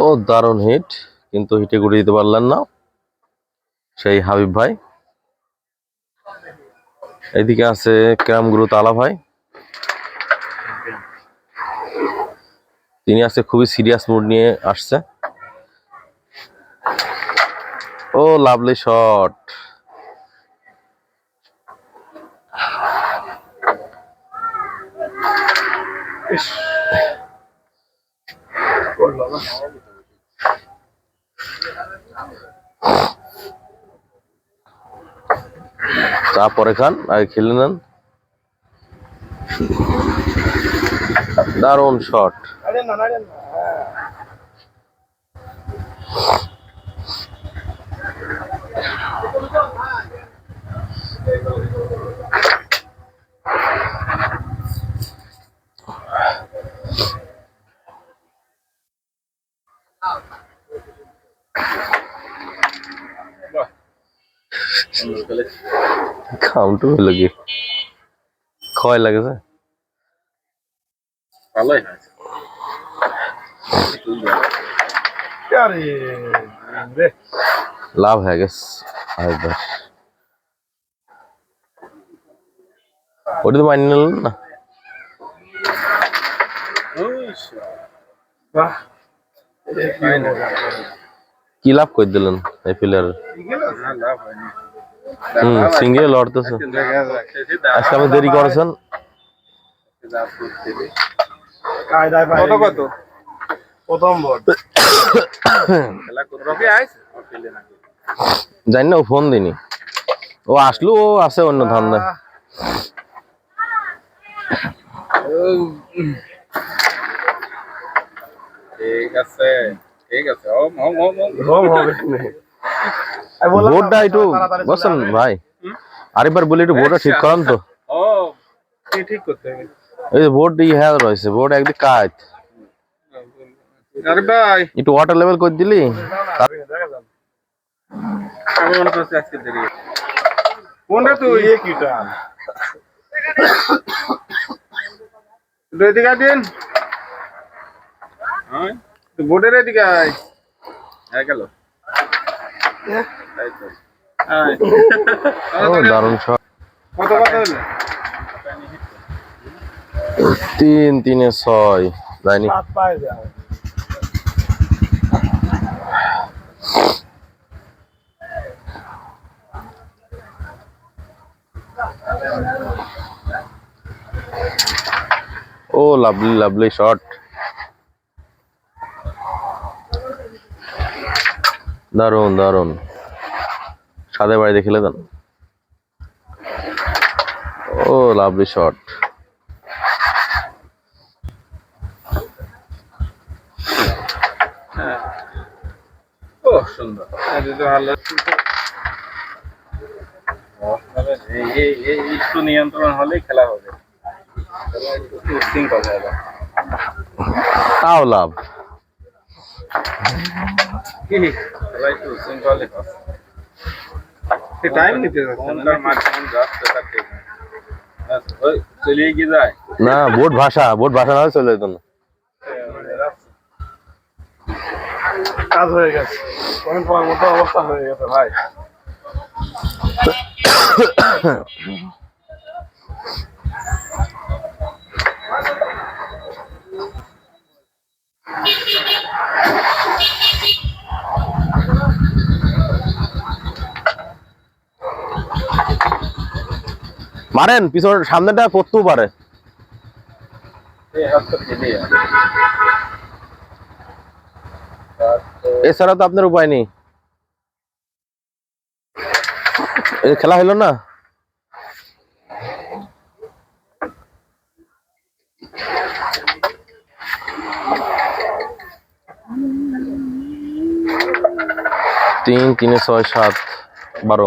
ও দারুণ হিট কিন্তু হিটে গুড়ে দিতে পারলেন না সেই হাবিব ভাই। এদিকে আছে ক্যাম গুরু তালা ভাই। তিনি আজকে খুবই সিরিয়াস মুড নিয়ে আসছে। ও লাভলি শট চা পরে খান আর খেলে নেন। দারুণ শট কাউন্টু হলো কি? ক্ষয় লাগেছে ভালোই হয়েছে আরে রে। লাভ হয়ে গেছে ভাই ওটা তো মানিয়ে নিলেন না? কি লাভ করে দিলেন এই প্লেয়ার লাভ হয়নি। হম সিঙ্গেল লড়তেছে। আজকে আমি দেরি করেছেন? কত কত? প্রথম বল খেলা কত রবি আইছে খেলে না জানি না ও ফোন দিনি। ও আসলো ও আছে অন্য ধান্দা ঠিক আছে ঠিক আছে। হবে বোর্ডটা একটু বসেন ভাই। আরেকবার বলি একটু বোর্ডটা ঠিক করান তো। ঠিক ঠিক করতে এই যে বোর্ড ই হ্যাঁ রয়েছে বোর্ড একদিক কাজ। আরে ভাই। একটু ওয়াটার লেভেল করে দিলি। আমি মনে করছি আজকে দেরি কোনটা তুই? এ কি টান? দুই দিকে দিন হ্যাঁ বোর্ডের এদিকে আয়। গেল। দারুণ শট। কত কত হলো? তিন তিনে ছয়। যায়নি। ও লাভলি লাভলি শট। দারুণ দারুণ সাদে বাড়িতে খেলে দেন ও লাভলি শট একটু নিয়ন্ত্রণ হলেই খেলা হবে। তাও লাভ। কি খেলা একটু উশৃঙ্খল টাইম নিতে চলিয়ে কি যায়? না বোট ভাষা বোট ভাষা না চলে যেত না। কাজ হয়ে গেছে। পয়েন্ট পাওয়ার মতো অবস্থা হয়ে গেছে ভাই। মারেন পিছনে সামনেটা পড়তেও পারে। এছাড়া তো আপনার উপায় নেই। খেলা হলো না? তিন, তিনে ছয়, সাত, বারো।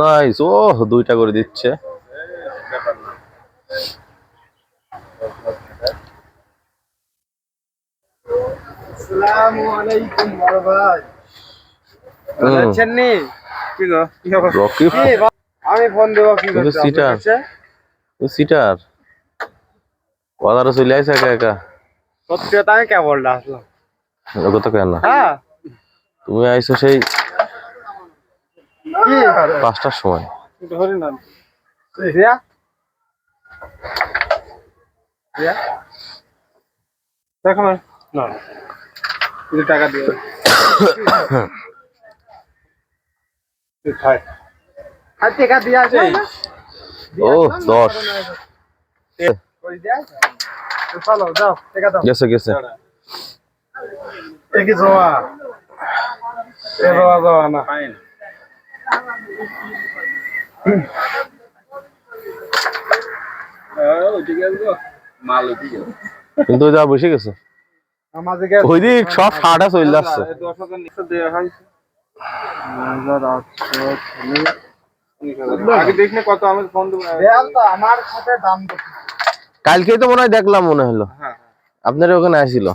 নাইস ও দুইটা করে দিচ্ছে। আমি ফোন দেবো কি সিটার। সিটার? চলে একা একা? সত্যি আমি কে আসলাম। ওকে তো কেন? হ্যাঁ। তুমি আইছো সেই পাঁচটার সময়। দেখো না। টাকা দিয়ে। ও দশ। গেছে গেছে। জমা জমা না। কিন্তু যা বসে গেছে। আমাদের ওই দিক সব দেয়াল তো মনে হয় দেখলাম, মনে হলো। আপনার ওখানে আসছিল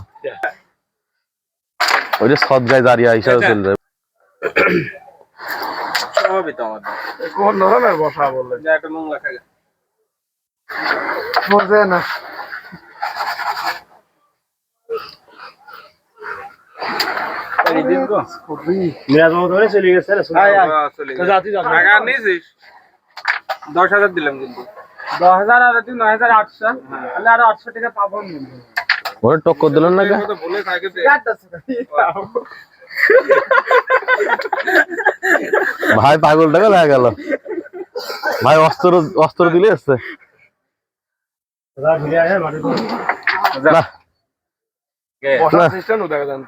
ওই যে সদগায় দাঁড়িয়ে হিসাবে চলে যাবে স্বভাবই তো আমাদের। কোন ধরনের বসা বললে যা একটা নোংরা খাগে বোঝে না। মিরাজ মামা ধরে চলে গেছে আর নিয়েছিস দশ হাজার দিলাম কিন্তু। দশ হাজার আর তুই নয় হাজার আটশো। তাহলে আরও আটশো টাকা পাবো ওরা টক্কর দিলেন না বলে থাকে ভাই পাগল টাকা দেখা গেল। ভাই অস্ত্র অস্ত্র দিলে আসছে না।